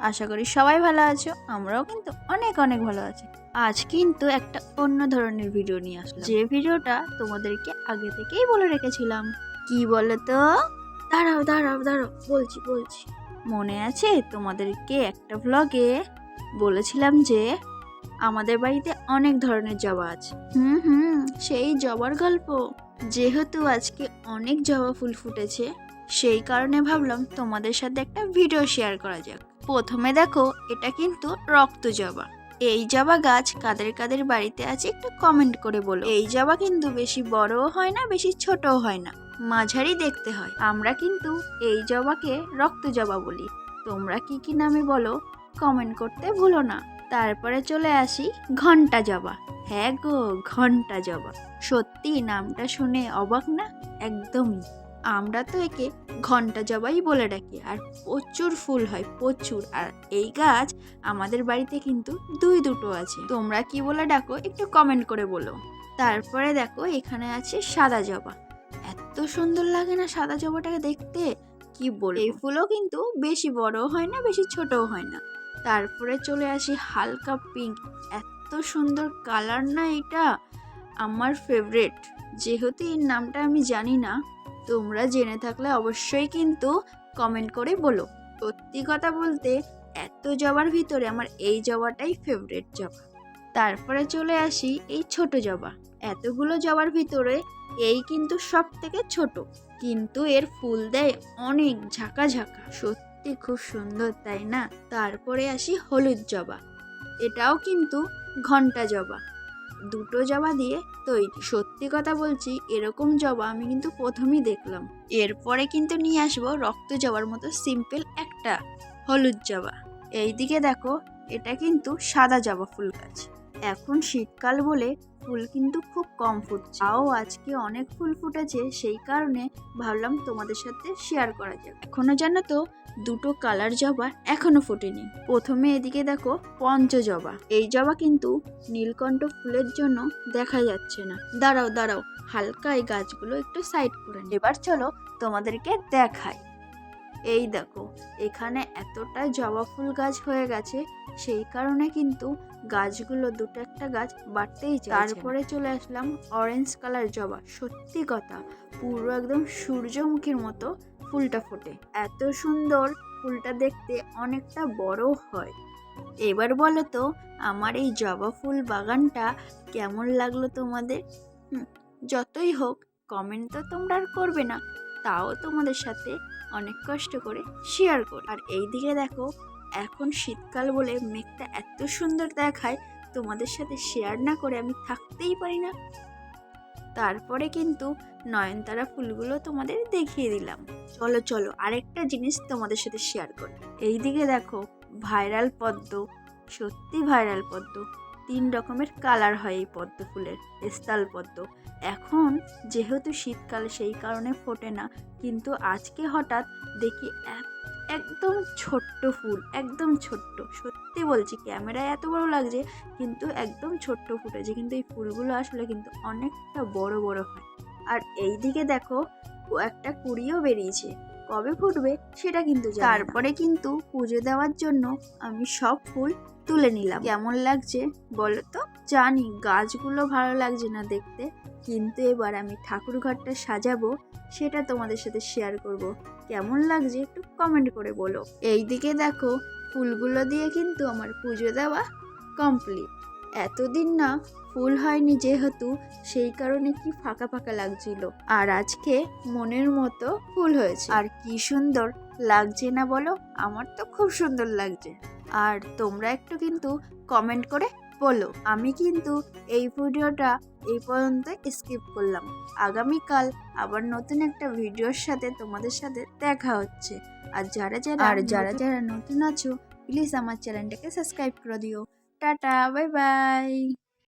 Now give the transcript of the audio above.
আশা করি সবাই ভালো আছো, আমরাও কিন্তু অনেক অনেক ভালো আছি। আজ কিন্তু একটা অন্য ধরনের ভিডিও নিয়ে আসলাম। যে ভিডিওটা তোমাদেরকে আগে থেকেই বলে রেখেছিলাম। কি বলো তো দাঁড়াও দাঁড়াও দাঁড়াও, বলছি বলছি। মনে আছে তোমাদেরকে একটা ভ্লগে বলেছিলাম যে, আমাদের বাড়িতে অনেক ধরনের জবা আছে। হুম হুম, সেই জবার গল্প। যেহেতু আজকে অনেক জবা ফুল ফুটেছে, সেই কারণে ভাবলাম তোমাদের সাথে একটা ভিডিও শেয়ার করা যাক। প্রথমে দেখো, এটা কিন্তু রক্ত জবা। এই জবা গাছ কাদের কাদের বাড়িতে আছে একটু কমেন্ট করে বলো। এই জবা কিন্তু বেশি বড়ও হয় না, বেশি ছোটও হয় না। মাঝারি দেখতে হয়। আমরা কিন্তু এই জবাকে রক্ত জবা বলি। তোমরা কি কি নামে বলো কমেন্ট করতে ভুলো না। তারপরে চলে আসি, ঘণ্টা জবা। হ্যাঁ গো, ঘণ্টা জবা। সত্যি নামটা শুনে অবাক না? একদমই। আমরা তো একে ঘণ্টা জবাই বলে ডাকি, আর প্রচুর ফুল হয়, প্রচুর। আর এই গাছ আমাদের বাড়িতে কিন্তু দুই দুটো আছে। তোমরা কি বলে ডাকো, একটু কমেন্ট করে বলো। তারপরে দেখো, এখানে আছে সাদা জবা। এত সুন্দর লাগে না সাদা জবাটাকে দেখতে। কি বল এই ফুলও কিন্তু বেশি বড়ও হয় না, বেশি ছোটও হয় না। তারপরে চলে আসি হালকা পিঙ্ক এত সুন্দর কালার না এটা। আমার ফেভারেট যেহেতু এর নামটা আমি জানি না তোমরা জেনে থাকলে অবশ্যই কিন্তু কমেন্ট করে বলো। সত্যি কথা বলতে, এত জবার ভিতরে আমার এই জবাটাই ফেভারেট জবা। তারপরে চলে আসি এই ছোট জবা। এতগুলো জবার ভিতরে এই কিন্তু সব থেকে ছোট। কিন্তু এর ফুল দেয় অনেক ঝাঁকা ঝাঁকা। সত্যি খুব সুন্দর, তাই না? তারপরে আসি হলুদ জবা। এটাও কিন্তু ঘণ্টা জবা। দুটো জবা দিয়ে তৈরি। সত্যি কথা বলছি, এরকম জবা আমি কিন্তু প্রথমেই দেখলাম। এরপরে কিন্তু নিয়ে আসব রক্ত জবার মতো সিম্পল একটা হলুদ জবা। এই দিকে দেখো, এটা কিন্তু সাদা জবা ফুল গাছ। এখন শীতকাল বলে ফুল কিন্তু খুব কম ফুটছে। তাও আজকে অনেক ফুল ফুটেছে, সেই কারণে ভাবলাম তোমাদের সাথে শেয়ার করা যাক। এখনও জানো তো, দুটো কালার জবা এখনও ফোটেনি। প্রথমে এদিকে দেখো পঞ্চ জবা। এই জবা কিন্তু নীলকণ্ঠ ফুলের জন্য দেখা যাচ্ছে না। দাঁড়াও দাঁড়াও, হালকা এই গাছগুলো একটু সাইড করে। এবার চলো তোমাদেরকে দেখাই। এই দেখো, এখানে এতটা জবা ফুল গাছ হয়ে গেছে, সেই কারণে কিন্তু গাছগুলো দুটো একটা গাছ বাড়তেই চায় তারপরে চলে আসলাম অরেঞ্জ কালার জবা। সত্যি কথা পুরো একদম সূর্যমুখীর মতো ফুলটা ফোটে। এত সুন্দর ফুলটা দেখতে অনেকটা বড় হয়। এবার বলো তো আমার এই জবা ফুল বাগানটা কেমন লাগল তোমাদের? যতই হোক কমেন্ট তো তোমরা আর করবে না। তাও তোমাদের সাথে অনেক কষ্ট করে শেয়ার করি। আর এই দিকে দেখো এখন শীতকাল বলে মেঘটা এত সুন্দর দেখায়, তোমাদের সাথে শেয়ার না করে আমি থাকতেই পারি না। তারপরে কিন্তু নয়নতারা ফুলগুলো তোমাদের দেখিয়ে দিলাম। চলো চলো, আরেকটা জিনিস তোমাদের সাথে শেয়ার করি। এইদিকে দেখো ভাইরাল পদ্ম, সত্যি ভাইরাল পদ্ম। তিন রকমের কালার হয় এই পদ্ম ফুলের স্তাল পদ্ম। এখন যেহেতু শীতকাল সেই কারণে ফোটে না, কিন্তু আজকে হঠাৎ দেখি এক- একদম ছোট্ট ফুল, একদম ছোট্ট। সত্যি বলছি, ক্যামেরায় এত বড় লাগছে, কিন্তু একদম ছোট্ট ফুটেছে। কিন্তু এই ফুলগুলো আসলে কিন্তু অনেকটা বড় বড় হয়। আর এই দিকে দেখো একটা কুড়িও বেরিয়েছে। কবে ফুটবে সেটা কিন্তু। তারপরে কিন্তু পুজো দেওয়ার জন্য আমি সব ফুল তুলে নিলাম। কেমন লাগছে বলো তো জানি, গাছগুলো ভালো লাগছে না দেখতে, কিন্তু এবার আমি ঠাকুর ঘরটা সাজাবো, সেটা তোমাদের সাথে শেয়ার করব। কেমন লাগছে একটু কমেন্ট করে বলো। এই দিকে দেখো, ফুলগুলো দিয়ে কিন্তু আমার পুজো দেওয়া কমপ্লিট এতদিন না ফুল হয়নি যেহেতু, সেই কারণে কি ফাঁকা ফাঁকা লাগছিল। আর আজকে মনের মতো ফুল হয়েছে। আর কি সুন্দর লাগছে না বলো? আমার তো খুব সুন্দর লাগছে। আর তোমরা একটু কিন্তু কমেন্ট করে বলো আমি কিন্তু এই ভিডিওটা এই পর্যন্ত স্কিপ করলাম। আগামীকাল আবার নতুন একটা ভিডিওর সাথে তোমাদের সাথে দেখা হচ্ছে। আর যারা যারা আর যারা যারা নতুন আছো প্লিজ আমার চ্যানেলটাকে সাবস্ক্রাইব করে দিও। Tata bye bye